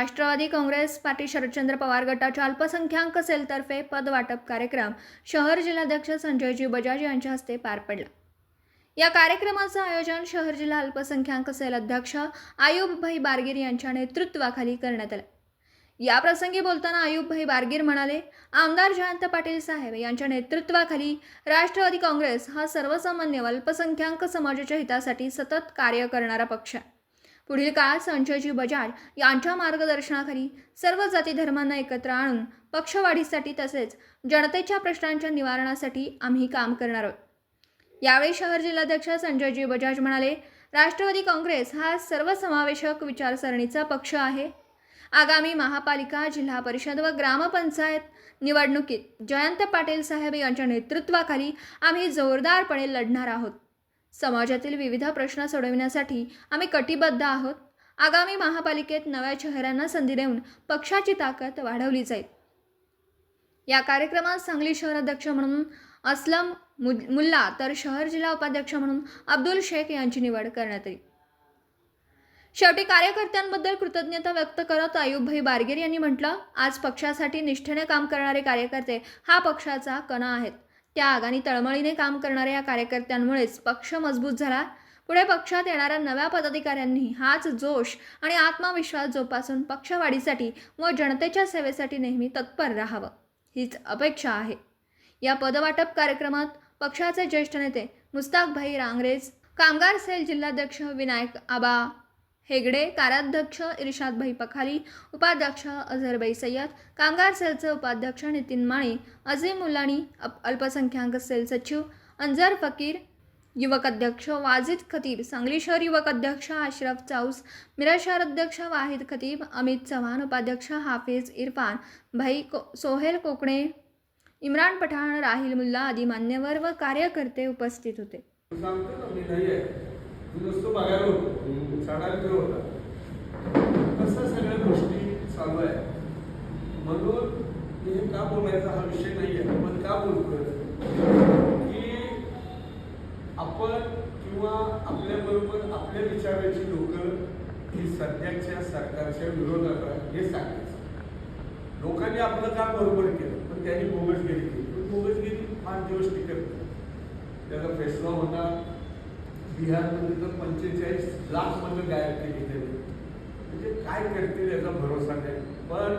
Rashtrawadi Congress party Sharadchandra Pawar गटाच्या अल्पसंख्याक सेलतर्फे पदवाटप कार्यक्रम शहर जिल्हाध्यक्ष संजयजी बजाज यांच्या हस्ते पार पडला. या कार्यक्रमाचं आयोजन शहर जिल्हा अल्पसंख्याक सेल अध्यक्ष आयुबभाई बारगीर यांच्या नेतृत्वाखाली करण्यात आलं. या प्रसंगी बोलताना आयुबभाई बारगीर म्हणाले आमदार जयंत पाटील साहेब यांच्या नेतृत्वाखाली राष्ट्रवादी काँग्रेस हा सर्वसामान्य अल्पसंख्याक समाजाच्या हितासाठी सतत कार्य करणारा पक्ष आहे. पुढील काळात संजयजी बजाज यांच्या मार्गदर्शनाखाली सर्व जाती धर्मांना एकत्र आणून पक्षवाढीसाठी तसेच जनतेच्या प्रश्नांच्या निवारणासाठी आम्ही काम करणार आहोत. यावेळी शहर जिल्हाध्यक्ष संजयजी बजाज म्हणाले राष्ट्रवादी काँग्रेस हा सर्वसमावेशक विचारसरणीचा पक्ष आहे. आगामी महापालिका जिल्हा परिषद व ग्रामपंचायत निवडणुकीत जयंत पाटील साहेब यांच्या नेतृत्वाखाली आम्ही जोरदारपणे लढणार आहोत. समाजातील विविध प्रश्न सोडविण्यासाठी आम्ही कटिबद्ध आहोत. आगामी महापालिकेत नव्या चेहऱ्यांना संधी देऊन पक्षाची ताकद वाढवली जाईल. या कार्यक्रमात सांगली शहर अध्यक्ष म्हणून असलम मु- मुल्ला तर शहर जिल्हा उपाध्यक्ष म्हणून अब्दुल शेख यांची निवड करण्यात आली. शेवटी कार्यकर्त्यांबद्दल कृतज्ञता व्यक्त करत आयुबभाई बारगेर यांनी म्हटलं आज पक्षासाठी निष्ठेने काम करणारे कार्यकर्ते हा पक्षाचा कणा आहेत. त्याग आणि तळमळीने काम करणाऱ्या या कार्यकर्त्यांमुळेच पक्ष मजबूत झाला. पुढे पक्षात येणाऱ्या नव्या पदाधिकाऱ्यांनी हाच जोश आणि आत्मविश्वास जोपासून पक्षवाढीसाठी व जनतेच्या सेवेसाठी नेहमी तत्पर राहावं हीच अपेक्षा आहे. या पदवाटप कार्यक्रमात पक्षाचे ज्येष्ठ नेते मुस्ताकभाई रांगरेज कामगार सेल जिल्हाध्यक्ष विनायक आबा हेगडे कार्याध्यक्ष इर्शादभाई पखाली उपाध्यक्ष अझरबाई सय्यद कामगार सेलचे उपाध्यक्ष नितीन माळी अझीम मुलाणी अप- अल्पसंख्याक सेल सचिव अंजर फकीर युवक अध्यक्ष वाजिद खतीब सांगली शहर युवक अध्यक्ष अशरफ चाऊस मिरज शहर अध्यक्ष वाहिद खतीब अमित चव्हाण उपाध्यक्ष हाफिज इरफान भाई को सोहेल कोकणे इम्रान पठाण राहिल मुल्ला आदी मान्यवर व कार्यकर्ते उपस्थित होते. मी नुसतं बघायला होतो. चढायला तो होता. तसं सगळ्या गोष्टी चालू आहे म्हणून मी हे का बोलायचा हा विषय नाही आहे. पण का बोलतोय? की आपण किंवा आपल्याबरोबर आपल्या विचाराची लोक ही सध्याच्या सरकारच्या विरोधात हे सांगायचं. लोकांनी आपलं काम बरोबर केलं? पण त्यांनी बोगसगिरी केली पण बोगसगिरी पाच दिवस टिकत. त्याचा फैसला होणार. बिहारमध्ये तर पंचेचाळीस लाख मतं गायब केली त्यांनी. म्हणजे काय करतील याचा भरोसा नाही. पण